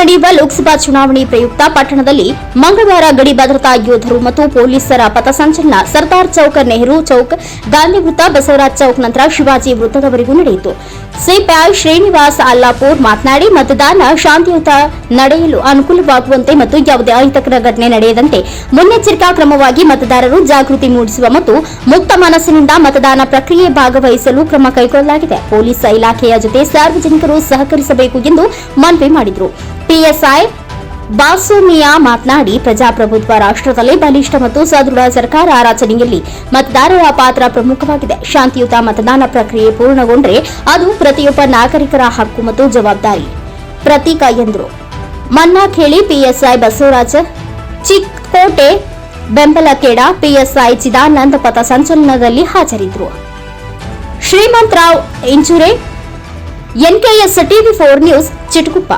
ನಡೆಯುವ ಲೋಕಸಭಾ ಚುನಾವಣೆ ಪ್ರಯುಕ್ತ ಪಟ್ಟಣದಲ್ಲಿ ಮಂಗಳವಾರ ಗಡಿ ಭದ್ರತಾ ಯೋಧರು ಮತ್ತು ಪೊಲೀಸರ ಪಥಸಂಚಲನ ಸರ್ದಾರ್ ಚೌಕ್ ನೆಹರು ಚೌಕ್ ಗಾಂಧಿ ವೃತ್ತ ಬಸವರಾಜ್ ಚೌಕ್ ನಂತರ ಶಿವಾಜಿ ವೃತ್ತದವರೆಗೂ ನಡೆಯಿತು. ಸಿಪಿಐ ಶ್ರೀನಿವಾಸ್ ಅಲ್ಲಾಪುರ್ ಮಾತನಾಡಿ, ಮತದಾನ ಶಾಂತಿಯುತ ನಡೆಯಲು ಅನುಕೂಲವಾಗುವಂತೆ ಮತ್ತು ಯಾವುದೇ ಅಹಿತಕರ ಘಟನೆ ನಡೆಯದಂತೆ ಮುನ್ನೆಚ್ಚರಿಕಾ ಕ್ರಮವಾಗಿ ಮತದಾರರು ಜಾಗೃತಿ ಮೂಡಿಸುವ ಮತ್ತು ಮುಕ್ತ ಮನಸ್ಸಿನಿಂದ ಮತದಾನ ಪ್ರಕ್ರಿಯೆ ಭಾಗವಹಿಸಲು ಕ್ರಮ ಕೈಗೊಳ್ಳಲಾಗಿದೆ. ಪೊಲೀಸ್ ಇಲಾಖೆಯ ಜೊತೆ ಸಾರ್ವಜನಿಕರು ಸಹಕರಿಸಬೇಕು ಎಂದು ಮನವಿ ಮಾಡಿದರು. ಪಿಎಸ್ಐ ಬಾಸುಮಿಯಾ ಮಾತನಾಡಿ, ಪ್ರಜಾಪ್ರಭುತ್ವ ರಾಷ್ಟ್ರದಲ್ಲಿ ಬಲಿಷ್ಠ ಮತ್ತು ಸದೃಢ ಸರ್ಕಾರ ರಚನೆಯಲ್ಲಿ ಮತದಾರರ ಪಾತ್ರ ಪ್ರಮುಖವಾಗಿದೆ. ಶಾಂತಿಯುತ ಮತದಾನ ಪ್ರಕ್ರಿಯೆ ಪೂರ್ಣಗೊಂಡರೆ ಅದು ಪ್ರತಿಯೊಬ್ಬ ನಾಗರಿಕರ ಹಕ್ಕು ಮತ್ತು ಜವಾಬ್ದಾರಿ. ಪ್ರತೀಕ ಎಂದರು. ಮನ್ನಾ ಖೇಳಿ ಪಿಎಸ್ಐ ಬಸವರಾಜ, ಚಿಕ್ಕೋಟೆ ಬೆಂಬಲಕೇಡ ಪಿಎಸ್ಐ ಚಿದಾನಂದ ಪಥ ಸಂಚಲನದಲ್ಲಿ ಹಾಜರಿದ್ದರು. Shrimant Rao Inchure, NKS TV four news Chitukuppa